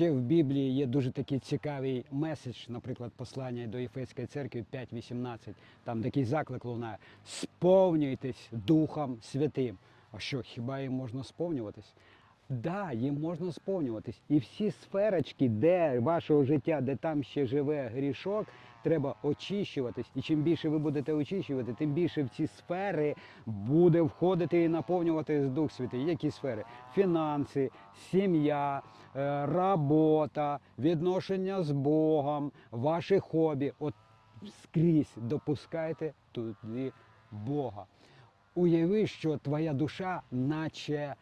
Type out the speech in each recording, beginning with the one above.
Ще в Біблії є дуже такий цікавий меседж, наприклад, послання до Єфеської церкви 5.18. Там такий заклик лунає: сповнюйтесь Духом Святим. А що, хіба їм можна сповнюватись? Да, їм можна сповнюватись. І всі сферочки, де вашого життя, де там ще живе грішок, треба очищуватись. І чим більше ви будете очищувати, тим більше в ці сфери буде входити і наповнювати Дух Святий. Які сфери? Фінанси, сім'я, е, робота, відношення з Богом, ваші хобі. От скрізь допускайте туди Бога. Уяви, що твоя душа, наче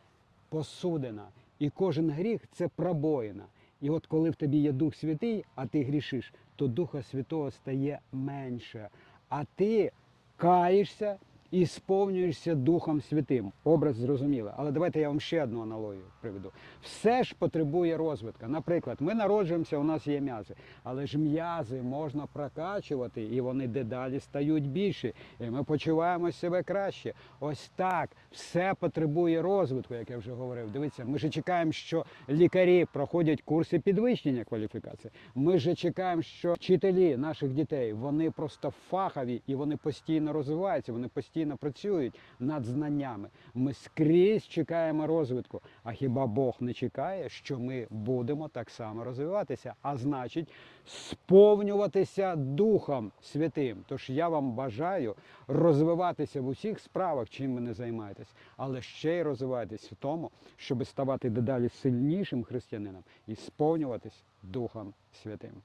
посудина, і кожен гріх це пробоїна. І от коли в тобі є Дух Святий, а ти грішиш, то Духа Святого стає менше. А ти каєшся і сповнюєшся Духом Святим. Образ зрозумілий. Але давайте я вам ще одну аналогію приведу. Все ж потребує розвитку. Наприклад, ми народжуємося, у нас є м'язи, але ж м'язи можна прокачувати, і вони дедалі стають більші. І ми почуваємо себе краще. Ось так. Все потребує розвитку, як я вже говорив. Дивіться, ми ж чекаємо, що лікарі проходять курси підвищення кваліфікації. Ми ж чекаємо, що вчителі наших дітей вони просто фахові і вони постійно розвиваються, вони постійно працюють над знаннями. Ми скрізь чекаємо розвитку. А хіба Бог не чекає, що ми будемо так само розвиватися? А значить, сповнюватися Духом Святим. Тож я вам бажаю розвиватися в усіх справах, чим ви не займаєтесь, але ще й розвиватись в тому, щоб ставати дедалі сильнішим християнином і сповнюватись Духом Святим.